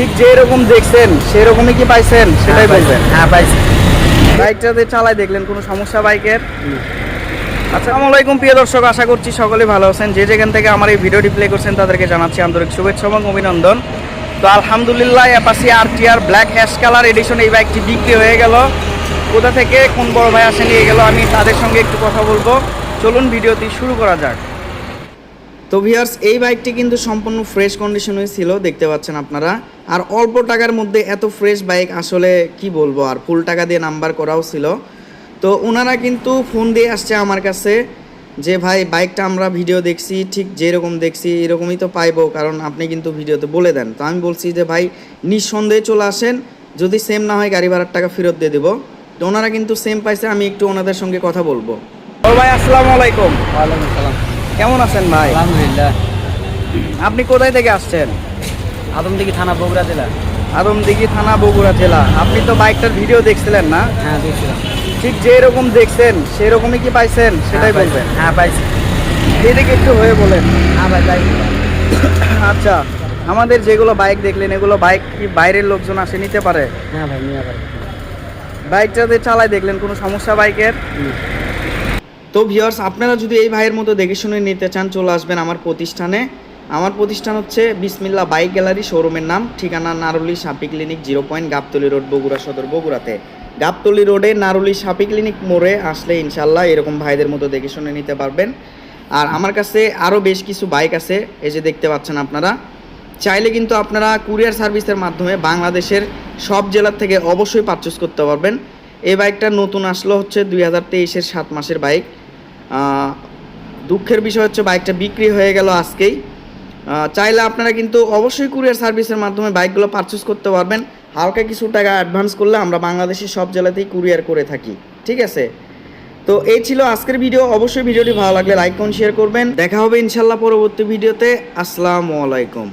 ঠিক যেরকম দেখছেন সেরকমই কি পাইছেন? সেটাই বলবেন। হ্যাঁ পাইছি। বাইকটাতে চালাই দেখলেন কোনো সমস্যা বাইকের? আচ্ছা আসসালামু আলাইকুম প্রিয় দর্শক আশা করছি সকলে ভালো আছেন। যে যেখান থেকে আমার এই ভিডিওটি প্লে করছেন তাদেরকে জানাচ্ছি আন্তরিক শুভেচ্ছা এবং অভিনন্দন। তো আলহামদুলিল্লাহ Apache R T R black hash colour edition এই বাইকটি বিক্রি হয়ে গেল। কোথা থেকে কোন বড় ভাই আসে নিয়ে গেল আমি তাদের সঙ্গে একটু কথা বলব। চলুন ভিডিওটি শুরু করা যাক। তো ভিয়ার্স এই বাইকটি কিন্তু সম্পূর্ণ ফ্রেশ কন্ডিশনে ছিল দেখতে পাচ্ছেন আপনারা। আর অল্প টাকার মধ্যে এত ফ্রেশ বাইক আসলে কি বলব আর ফুল টাকা দিয়ে নাম্বার করাও ছিল। তো ওনারা কিন্তু ফোন দিয়ে আসছে আমার কাছে যে ভাই বাইকটা আমরা ভিডিও দেখছি ঠিক যেরকম দেখছি এরকমই তো পাইবো। কারণ আপনি কিন্তু ভিডিওতে বলে দেন। তো আমি বলছি যে ভাই নিঃসন্দেহে চলে আসেন। যদি সেম না হয় গাড়ি ভাড়ার টাকা ফেরত দিয়ে দেবো। তো ওনারা কিন্তু সেম পাইছে আমি একটু ওনাদের সঙ্গে কথা বলব। ও ভাই আসসালামু আলাইকুম। ওয়ালাইকুম সালাম কেমন আছেন ভাই? আলহামদুলিল্লাহ। আপনি কোথায় থেকে আসছেন? আদমদিঘি থানা বগুড়া জেলা। আদমদিঘি থানা বগুড়া জেলা। আপনি তো বাইকটার ভিডিও দেখছিলেন না? হ্যাঁ দেখছিলাম। ঠিক যেরকম দেখছেন সেরকমই কি পাইছেন? সেটাই হ্যাঁ, বলবেন। হ্যাঁ পাইছি। এদিকে একটু হয়ে বলেন। হ্যাঁ ভাই পাইছি আচ্ছা আমাদের যেগুলো বাইক দেখলেন এগুলো বাইক কি বাইরের লোকজন আসে নিতে পারে? হ্যাঁ ভাই নিয়ে পারি বাইকটাতে চালাই দেখলেন কোনো সমস্যা বাইকের? তো ভিউয়ার্স আপনারা যদি এই ভাইয়ের মতো দেখে শুনে নিতে চান, চলে আসবেন আমার প্রতিষ্ঠানে। আমার প্রতিষ্ঠান হচ্ছে বিসমিল্লা বাইক গ্যালারি শোরুমের নাম। ঠিকানা Naruli সাপি clinic zero point Gabtali road, Bogura Sadar, বগুড়াতে। গাবতলি রোডে নারুলি সাপি ক্লিনিক মোড়ে আসলে ইনশাল্লাহ এরকম ভাইদের মতো দেখে শুনে নিতে পারবেন। আর আমার কাছে আরও বেশ কিছু বাইক আছে, এই যে দেখতে পাচ্ছেন আপনারা। চাইলে কিন্তু আপনারা কুরিয়ার সার্ভিসের মাধ্যমে বাংলাদেশের সব জেলার থেকে অবশ্যই পারচেস করতে পারবেন। এই বাইকটা নতুন আসলো হচ্ছে দুই হাজার তেইশের সাত মাসের বাইক। দুঃখের বিষয় হচ্ছে বাইকটা বিক্রি হয়ে গেল আজকেই। চাইলে আপনারা কিন্তু অবশ্যই কুরিয়ার সার্ভিসের মাধ্যমে বাইকগুলো পারচেস করতে পারবেন। হালকা কিছু টাকা অ্যাডভান্স করলে আমরা বাংলাদেশের সব জেলাতেই কুরিয়ার করে থাকি, ঠিক আছে? তো এই ছিল আজকের ভিডিও। অবশ্যই ভিডিওটি ভালো লাগলে লাইক করুন শেয়ার করবেন। দেখা হবে ইনশাল্লাহ পরবর্তী ভিডিওতে। আসসালামু আলাইকুম।